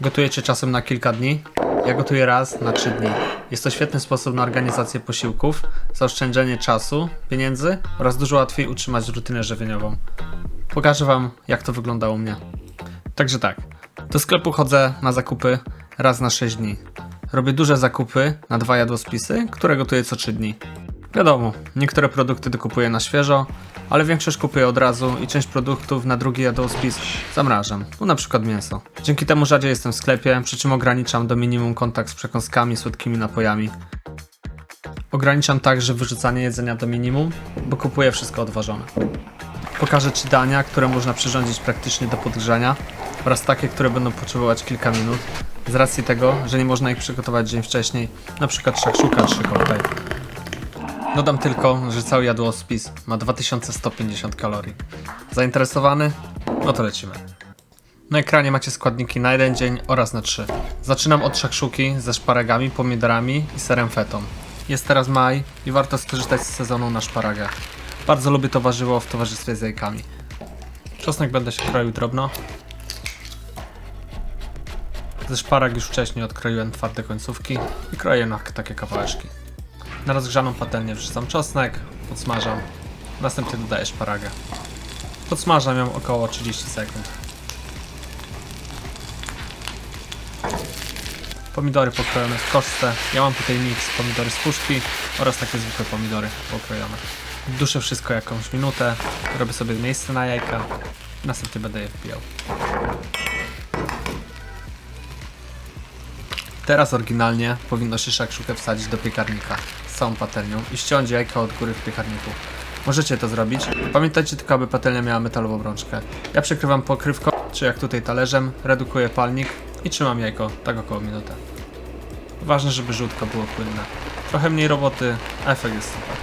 Gotujecie czasem na kilka dni? Ja gotuję raz na 3 dni. Jest to świetny sposób na organizację posiłków, zaoszczędzenie czasu, pieniędzy oraz dużo łatwiej utrzymać rutynę żywieniową. Pokażę Wam, jak to wyglądało u mnie. Także tak, do sklepu chodzę na zakupy raz na 6 dni. Robię duże zakupy na dwa jadłospisy, które gotuję co 3 dni. Wiadomo, niektóre produkty dokupuję na świeżo, ale większość kupuję od razu i część produktów na drugi jadłospis zamrażam, no na przykład mięso. Dzięki temu rzadziej jestem w sklepie, przy czym ograniczam do minimum kontakt z przekąskami, słodkimi napojami. Ograniczam także wyrzucanie jedzenia do minimum, bo kupuję wszystko odważone. Pokażę Ci dania, które można przyrządzić praktycznie do podgrzania oraz takie, które będą potrzebować kilka minut, z racji tego, że nie można ich przygotować dzień wcześniej, przykład szakszuka czy koktajl. Dodam tylko, że cały jadłospis ma 2150 kalorii. Zainteresowany? No to lecimy. Na ekranie macie składniki na jeden dzień oraz na trzy. Zaczynam od szakszuki ze szparagami, pomidorami i serem fetą. Jest teraz maj i warto skorzystać z sezonu na szparagę. Bardzo lubię to warzywo w towarzystwie z jajkami. Czosnek będę się kroił drobno. Ze szparag już wcześniej odkroiłem twarde końcówki i kroję na takie kawałeczki. Na rozgrzaną patelnię wrzucam czosnek, podsmażam, następnie dodaję szparagę. Podsmażam ją około 30 sekund. Pomidory pokrojone w koszce. Ja mam tutaj miks pomidory z puszki oraz takie zwykłe pomidory pokrojone. Duszę wszystko jakąś minutę, robię sobie miejsce na jajka, następnie będę je wbijał. Teraz oryginalnie powinno się szakszukę wsadzić do piekarnika całą patelnią i ściąć jajka od góry w piekarniku. Możecie to zrobić. Pamiętajcie tylko, aby patelnia miała metalową obrączkę. Ja przykrywam pokrywką, czy jak tutaj talerzem, redukuję palnik i trzymam jajko tak około minutę. Ważne, żeby żółtko było płynne. Trochę mniej roboty, a efekt jest super.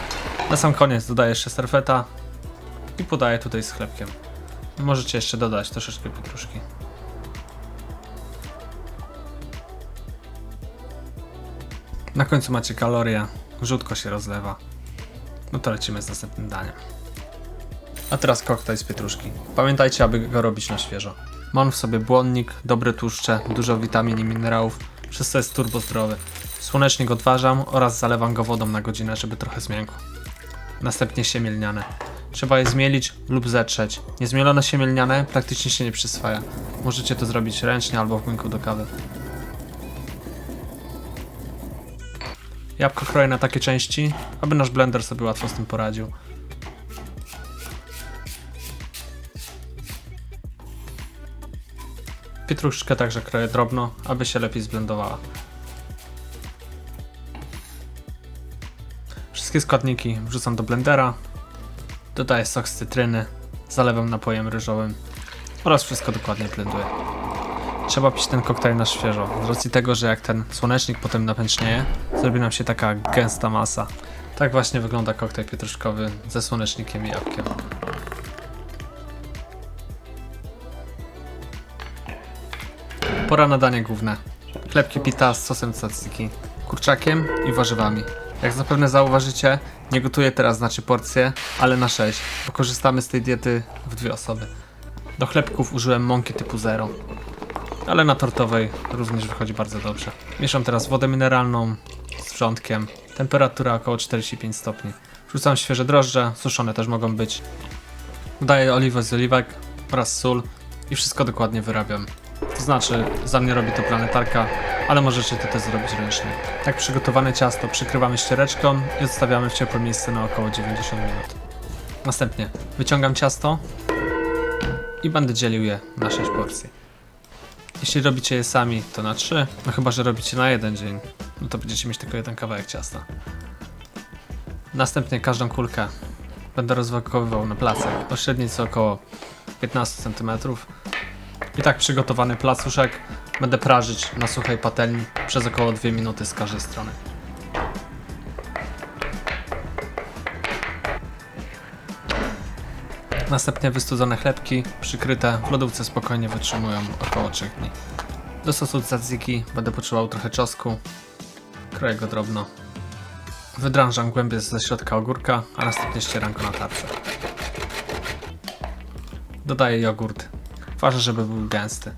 Na sam koniec dodaję jeszcze serfeta i podaję tutaj z chlebkiem. Możecie jeszcze dodać troszeczkę pietruszki. Na końcu macie kalorie, żółtko się rozlewa. No to lecimy z następnym daniem. A teraz koktajl z pietruszki. Pamiętajcie, aby go robić na świeżo. Ma on w sobie błonnik, dobre tłuszcze, dużo witamin i minerałów, co jest turbo zdrowy. Słonecznik odważam oraz zalewam go wodą na godzinę, żeby trochę zmiękł. Następnie siemię lniane. Trzeba je zmielić lub zetrzeć. Niezmielone siemię lniane praktycznie się nie przyswaja. Możecie to zrobić ręcznie albo w młynku do kawy. Jabłko kroję na takie części, aby nasz blender sobie łatwo z tym poradził. Pietruszkę także kroję drobno, aby się lepiej zblendowała. Wszystkie składniki wrzucam do blendera, dodaję sok z cytryny, zalewam napojem ryżowym oraz wszystko dokładnie blenduję. Trzeba pić ten koktajl na świeżo, z racji tego, że jak ten słonecznik potem napęcznieje, zrobi nam się taka gęsta masa. Tak właśnie wygląda koktajl pietruszkowy ze słonecznikiem i jabłkiem. Pora na danie główne. Chlebki pita z sosem tzatziki, kurczakiem i warzywami. Jak zapewne zauważycie, nie gotuję teraz znaczy porcje, ale na 6, bo korzystamy z tej diety w dwie osoby. Do chlebków użyłem mąki typu 0 ale na tortowej również wychodzi bardzo dobrze. Mieszam teraz wodę mineralną z wrzątkiem. Temperatura około 45 stopni. Wrzucam świeże drożdże, suszone też mogą być. Dodaję oliwę z oliwek oraz sól i wszystko dokładnie wyrabiam. To znaczy, za mnie robi to planetarka, ale możecie to też zrobić ręcznie. Tak przygotowane ciasto przykrywamy ściereczką i odstawiamy w ciepłe miejsce na około 90 minut. Następnie wyciągam ciasto i będę dzielił je na 6 porcji. Jeśli robicie je sami, to na 3. No chyba, że robicie na jeden dzień, no to będziecie mieć tylko jeden kawałek ciasta. Następnie każdą kulkę będę rozwakowywał na placek o średnicy około 15 cm. I tak przygotowany placuszek będę prażyć na suchej patelni przez około 2 minuty z każdej strony. Następnie wystudzone chlebki, przykryte w lodówce spokojnie wytrzymują około 3 dni. Do sosu tzatziki będę potrzebował trochę czosnku, kroję go drobno. Wydrążam głębię ze środka ogórka, a następnie ścieram go na tarce. Dodaję jogurt. Ważne, żeby był gęsty.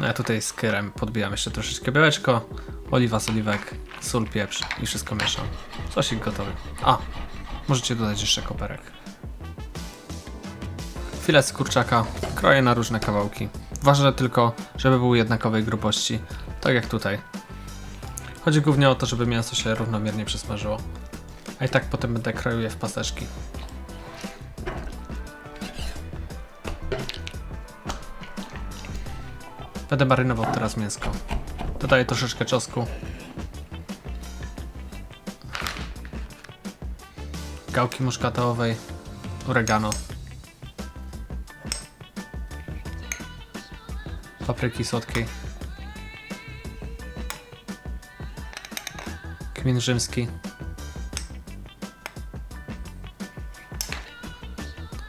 No ja tutaj z kyrem podbijam jeszcze troszeczkę białeczko, oliwa z oliwek, sól, pieprz i wszystko mieszam. Sosik gotowy. A, możecie dodać jeszcze koperek. Filet z kurczaka kroję na różne kawałki. Ważne tylko, żeby był jednakowej grubości, tak jak tutaj. Chodzi głównie o to, żeby mięso się równomiernie przesmażyło. A i tak potem będę kroił je w paseczki. Będę marynował teraz mięsko. Dodaję troszeczkę czosnku. Gałki muszkatołowej, oregano. Papryki słodkiej. Kmin rzymski.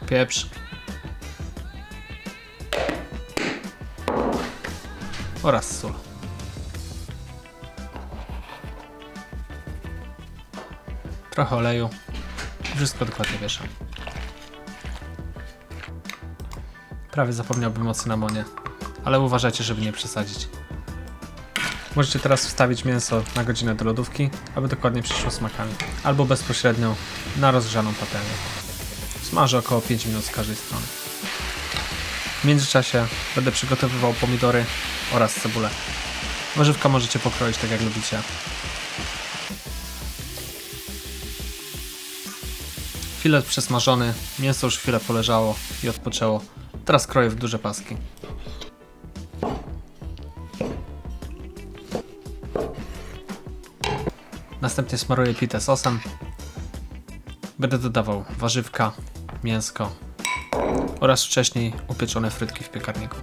Pieprz. oraz sól. Trochę oleju. Wszystko dokładnie mieszam. Prawie zapomniałbym o cynamonie, ale uważajcie, żeby nie przesadzić. Możecie teraz wstawić mięso na godzinę do lodówki, aby dokładnie przyszło smakami, albo bezpośrednio na rozgrzaną patelnię. Smażę około 5 minut z każdej strony. W międzyczasie będę przygotowywał pomidory oraz cebulę. Warzywka możecie pokroić tak jak lubicie. Filet przesmażony, mięso już chwilę poleżało i odpoczęło. Teraz kroję w duże paski. Następnie smaruję pitę sosem. Będę dodawał warzywka, mięsko oraz wcześniej upieczone frytki w piekarniku.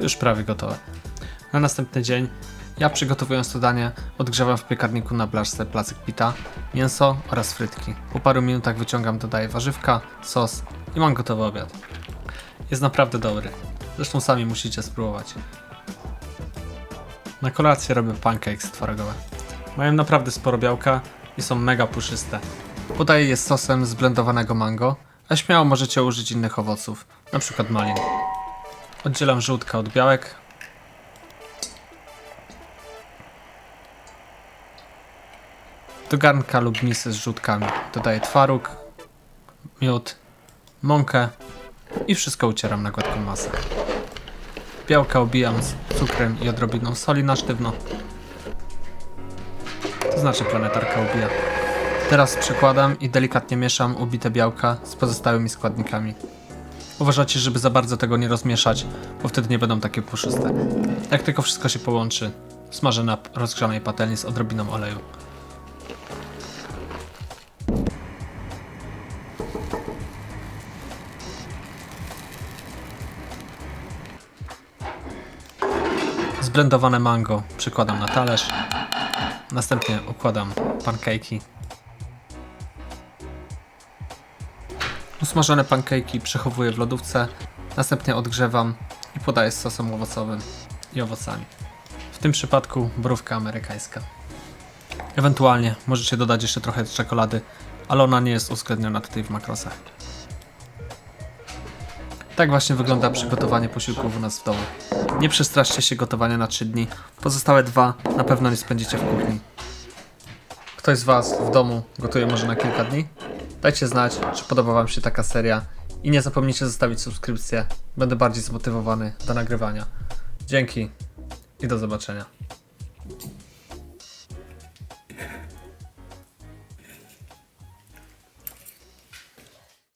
Już prawie gotowe. Na następny dzień ja przygotowując to danie odgrzewam w piekarniku na blaszce placyk pita, mięso oraz frytki. Po paru minutach wyciągam, dodaję warzywka, sos i mam gotowy obiad. Jest naprawdę dobry. Zresztą sami musicie spróbować. Na kolację robię pancakes twarogowe. Mają naprawdę sporo białka i są mega puszyste. Podaję je z sosem zblendowanego mango, a śmiało możecie użyć innych owoców, np. malin. Oddzielam żółtka od białek. Do garnka lub misy z żółtkami dodaję twaróg, miód, mąkę i wszystko ucieram na gładką masę. Białka obijam z cukrem i odrobiną soli na sztywno. To znaczy planetarka ubija. Teraz przykładam i delikatnie mieszam ubite białka z pozostałymi składnikami. Uważajcie, żeby za bardzo tego nie rozmieszać, bo wtedy nie będą takie puszyste. Jak tylko wszystko się połączy, smażę na rozgrzanej patelni z odrobiną oleju. Zblendowane mango przykładam na talerz. Następnie układam pancake'i. Usmażone pancake'i przechowuję w lodówce, następnie odgrzewam i podaję z sosem owocowym i owocami. W tym przypadku borówka amerykańska. Ewentualnie możecie dodać jeszcze trochę czekolady, ale ona nie jest uwzględniona tutaj w makrosach. Tak właśnie wygląda przygotowanie posiłków u nas w domu. Nie przestraszcie się gotowania na 3 dni. Pozostałe dwa na pewno nie spędzicie w kuchni. Ktoś z Was w domu gotuje może na kilka dni? Dajcie znać, czy podoba Wam się taka seria i nie zapomnijcie zostawić subskrypcję. Będę bardziej zmotywowany do nagrywania. Dzięki i do zobaczenia.